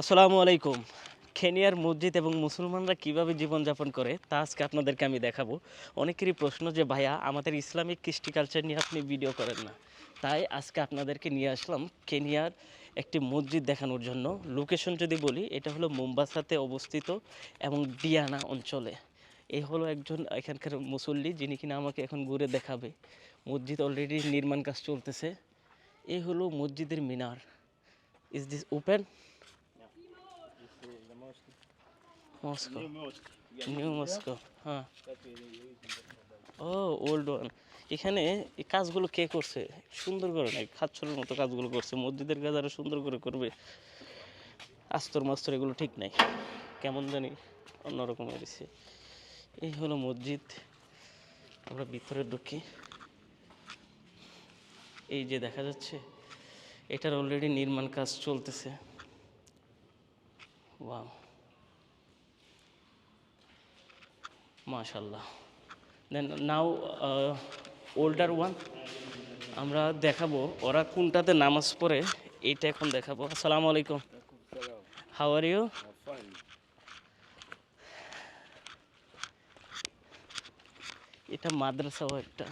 আসসালামু আলাইকুম। কেনিয়ার মসজিদ এবং মুসলমানরা কীভাবে জীবনযাপন করে, তা আজকে আপনাদেরকে আমি দেখাবো। অনেকেরই প্রশ্ন যে, ভাইয়া, আমাদের ইসলামিক কৃষ্টি কালচার নিয়ে আপনি ভিডিও করেন না। তাই আজকে আপনাদেরকে নিয়ে আসলাম কেনিয়ার একটি মসজিদ দেখানোর জন্য। লোকেশন যদি বলি, এটা হলো মোম্বাসাতে অবস্থিত এবং ডিয়ানা অঞ্চলে। এই হলো একজন এখানকার মুসল্লি, যিনি কিনা আমাকে এখন ঘুরে দেখাবে। মসজিদ অলরেডি নির্মাণ কাজ চলতেছে। এই হলো মসজিদের মিনার। Is this open mosque new mosque হ্যাঁ ও ওল্ড ওয়ান এখানে এই কাজগুলো কে করছে? সুন্দর করে নাই খাচ্ছরের মতো কাজগুলো করছে মসজিদের কাজ আরও সুন্দর করে করবে। আস্তর মাস্তর এগুলো ঠিক নাই। কেমন জানি অন্যরকম হয়েছে এই হলো মসজিদ। আমরা ভিতরে ঢুকি। এই যে দেখা যাচ্ছে এটার অলরেডি নির্মাণ কাজ চলতেছে। ওয়াও মাশাল্লাহ দেন নাও ওল্ডার ওয়ান আমরা দেখাবো ওরা কোনটাতে নামাজ পড়ে, এইটা এখন দেখাবো। আসসালামু আলাইকুম। হাউ আর ইউ এটা মাদ্রাসাও একটা।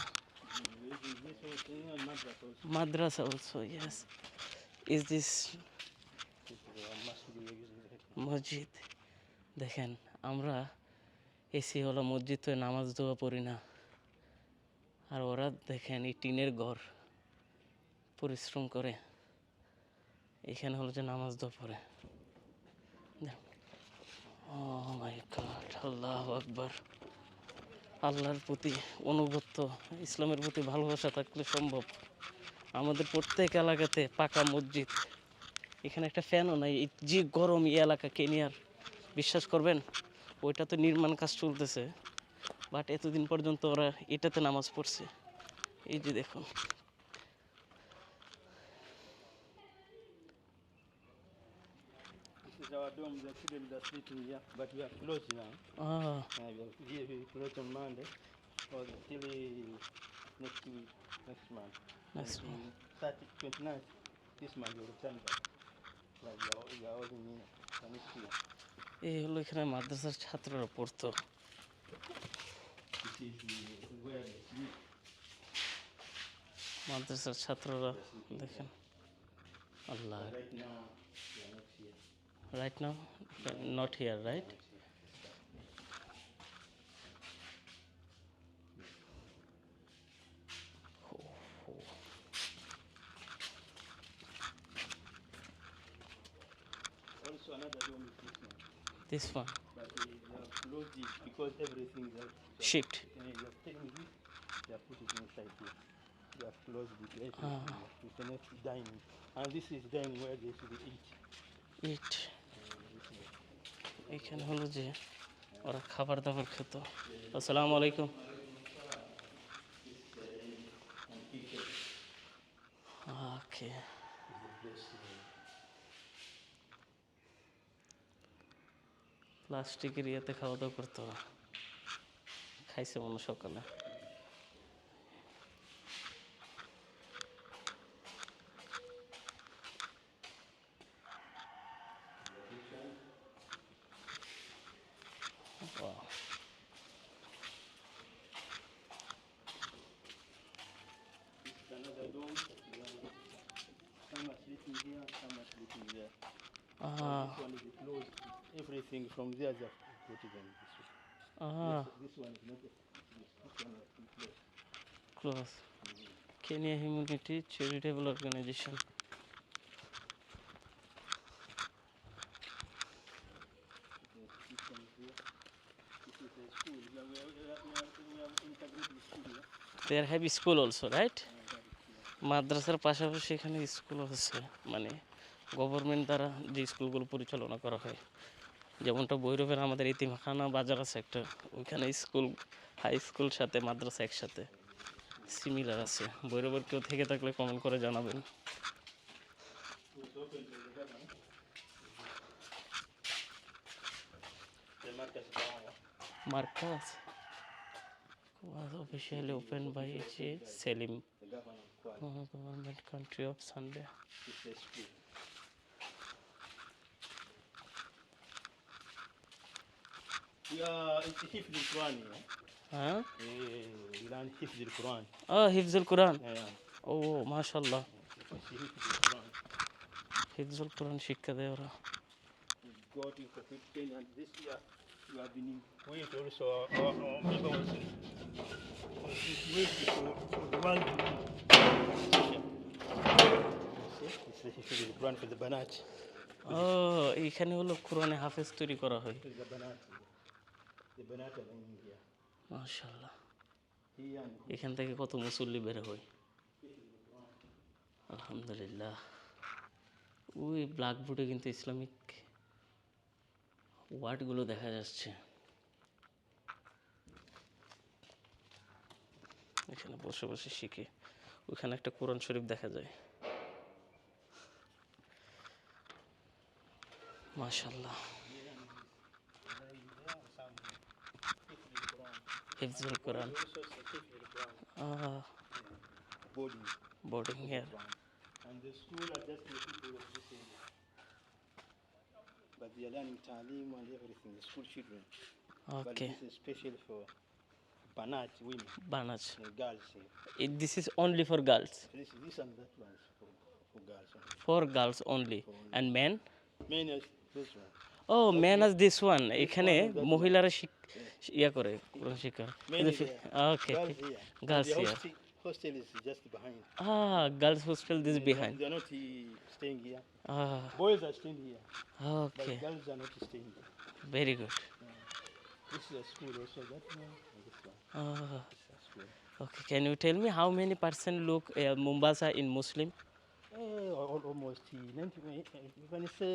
Madrasa also yes is this masjid? দেখেন, আমরা এসি হলো মসজিদ তো নামাজ দোয়া পড়ি না। আর ওরা দেখেন এই টিনের ঘর, পরিশ্রম করে। এখানে হলো যে নামাজ দোয়া পড়ে। ও মাই গড আল্লাহ আকবার। আল্লাহর প্রতি অনুগত্য, ইসলামের প্রতি ভালোবাসা থাকলে সম্ভব। আমাদের প্রত্যেক এলাকাতে পাকা মসজিদ। এখানে একটা ফ্যানও নাই। এই যে গরম এই এলাকা কেনিয়ার, বিশ্বাস করবেন? ওইটা তো নির্মাণ কাজ চলতেছে বাট এতদিন পর্যন্ত ওরা এটাতে নামাজ পড়ছে। এই যে দেখুন। ah. এই হলো এখানে মাদ্রাসার ছাত্ররা পড়তো uh. মাদ্রাসার ছাত্ররা দেখেন Allah. Right now not here right Also another dome is this one. This one But uh, it because everything is Uh, they have taken this, they have put it inside here. They have closed it. Everything. Ah. You cannot dining. And this is dining where they should eat. Eat এখানে হলো যে ওরা খাবার দাবার খেত আসসালামু আলাইকুম ওকে প্লাস্টিকের ইয়েতে খাওয়া দাওয়া করতো ওরা খাইছে মনে সকালে. Some Ah, This one is closed. Everything from there they have put it on this one. ah, This, this one is not. This, this one been closed. close. Mm-hmm. Kenya Humanity Charitable Organization. Is is. There have school also, right? Is. মাদ্রাসার পাশাপাশি এখানে school আছে মানে government দ্বারা যে স্কুলগুলো পরিচালনা করা হয়, যেমনটা বৈরবের আমাদের ইতিমাখানা বাজার আছে একটা, ওইখানে স্কুল হাই স্কুল সাথে মাদ্রাসা একসাথে সিমিলার আছে। বৈরবের কেউ থেকে থাকলে কমেন্ট করে জানাবেন। Selim government country of Sunday Al-Quran here. হ্যাঁ Eh, learn Hifz al-Quran. ও হিফজুল কোরআন. ও মাশাল্লাহ. হিফজুল কোরআন শিক্ষা দেয় ওরা got into fifteen and this year we have been wait also member was was wait for, for the one for এইখানে হলো কোরআনে হাফেজ তৈরি করা হয় মাশাল্লাহ এখান থেকে কত মুসল্লি বের হয়? আলহামদুলিল্লাহ। ওই ব্ল্যাকবোর্ডে কিন্তু ইসলামিক ওয়ার্ডগুলো দেখা যাচ্ছে। এখানে বসে বসে শিখে। ওইখানে একটা কোরআন শরীফ দেখা যায়। মাশাল্লাহ Quran. Uh, boarding. Boarding here. And the school are just the people of this area. But they are learning Talim and everything, the school children. Okay. But this is special for Banat women. Banat. Girls here. It, this is only for girls? This, this and that one for, for girls only. For girls only. For only. And men? Men is this one. Oh man is this one এখানে মহিলারা ইয়া করে কোরআন শিক্ষা okay Girls Girls the here. hostel, hostel is just behind. Ah girls hostel this behind They are not uh, staying here. Ah Boys are staying here, okay but girls are not staying here. Very good This is a school also, that one and this one. Ah This is a school. Okay can you tell me how many percent লোক Mombasa in Muslim Eh, al- almost uh, 90, eh, you say,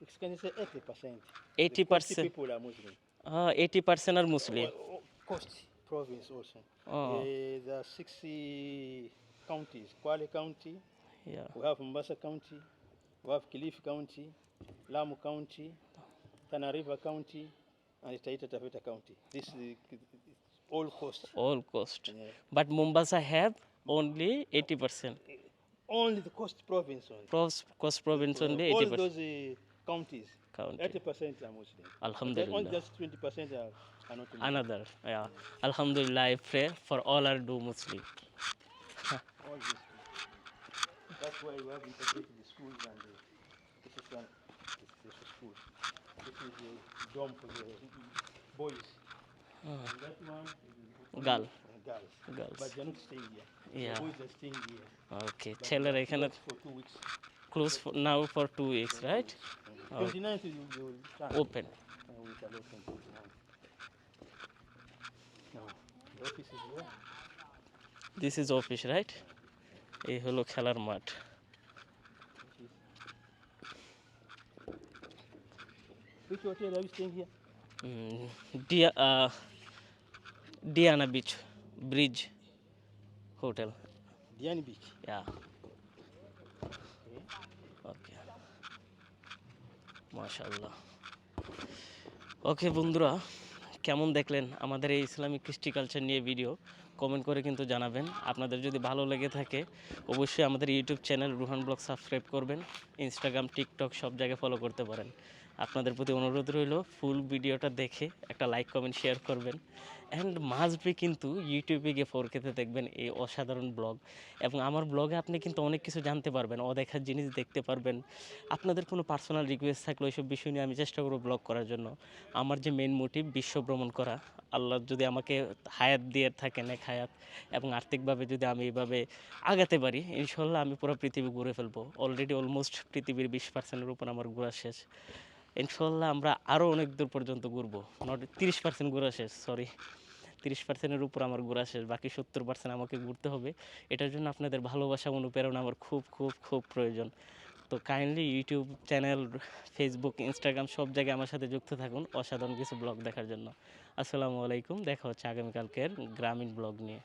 Mexicans say 80%. 80%? people are Muslim. Ah, 80% are Muslim. Oh, oh, oh, coast province also. Oh. Uh, there are 60 counties. Kwale County, yeah. we have Mombasa County, we have Kilifi County, Lamu County, Tana River County, and Taita Taveta County. This is all coast. All coast. Yeah. But Mombasa have only 80%. Only the coast province only. Coast, coast province only 80%. All those uh, counties. County. 80% are Muslim. Alhamdulillah. Just 20% are, are not Muslim. Another, yeah. Alhamdulillah, I pray for all are do Muslim. all That's why we have integrated the schools and the, this is one, this, this is school. This is a dorm for the boys. Oh. And that one is girl. Girls. Girls. But they're not staying here. Yeah. The boys are staying here. Okay. tell her I cannot. For two weeks close for, now for two weeks right Oh. 29th you you will start. open Uh, we shall open 29th. Now, the office is here. this is office right এই হলো খেলার মাঠ Which hotel are you staying here? Mm, Dia, uh, Diana Beach Bridge Hotel Diani Beach. yeah Okay. ওকে মাশাল্লাহ ওকে বন্ধুরা, কেমন দেখলেন আমাদের এই ইসলামিক কৃষ্টি কালচার নিয়ে ভিডিও কমেন্ট করে কিন্তু জানাবেন। আপনাদের যদি ভালো লেগে থাকে, অবশ্যই আমাদের YouTube channel Ruhan vlog subscribe করবেন। ইনস্টাগ্রাম টিকটক সব জায়গায় ফলো করতে পারেন। আপনাদের প্রতি অনুরোধ রইল ফুল ভিডিওটা দেখে একটা লাইক কমেন্ট শেয়ার করবেন। অ্যান্ড মাস্ট বি কিন্তু ইউটিউবে গিয়ে ফোর ফোরকেতে দেখবেন এই অসাধারণ ব্লগ এবং আমার ব্লগে আপনি কিন্তু অনেক কিছু জানতে পারবেন, অদেখার জিনিস দেখতে পারবেন। আপনাদের কোনো পার্সোনাল রিকোয়েস্ট থাকলে ওইসব বিষয় নিয়ে আমি চেষ্টা করব ব্লগ করার জন্য। আমার যে মেন মোটিভ বিশ্ব ভ্রমণ করা। আল্লাহ যদি আমাকে হায়াত দিয়ে থাকেন এক হায়াত, এবং আর্থিকভাবে যদি আমি এইভাবে আগাতে পারি, ইনশাল্লাহ আমি পুরো পৃথিবী ঘুরে ফেলব। অলরেডি অলমোস্ট পৃথিবীর বিশ পার্সেন্টের উপর আমার ঘোরা শেষ। ইনশাল্লাহ আমরা আরও অনেক দূর পর্যন্ত ঘুরবো। নট তিরিশ পার্সেন্ট ঘোরা শেষ সরি তিরিশ পার্সেন্টের উপর আমার ঘোরা শেষ, বাকি সত্তর পার্সেন্ট আমাকে ঘুরতে হবে। এটার জন্য আপনাদের ভালোবাসা, অনুপ্রেরণা আমার খুব খুব খুব প্রয়োজন। তো kindly YouTube channel Facebook Instagram সব জায়গায় আমার সাথে যুক্ত থাকুন। অসাধারণ কিছু ব্লগ দেখার জন্য। আসসালামু আলাইকুম, দেখা হচ্ছে আগামীকালকের গ্রামীণ ব্লগ নিয়ে।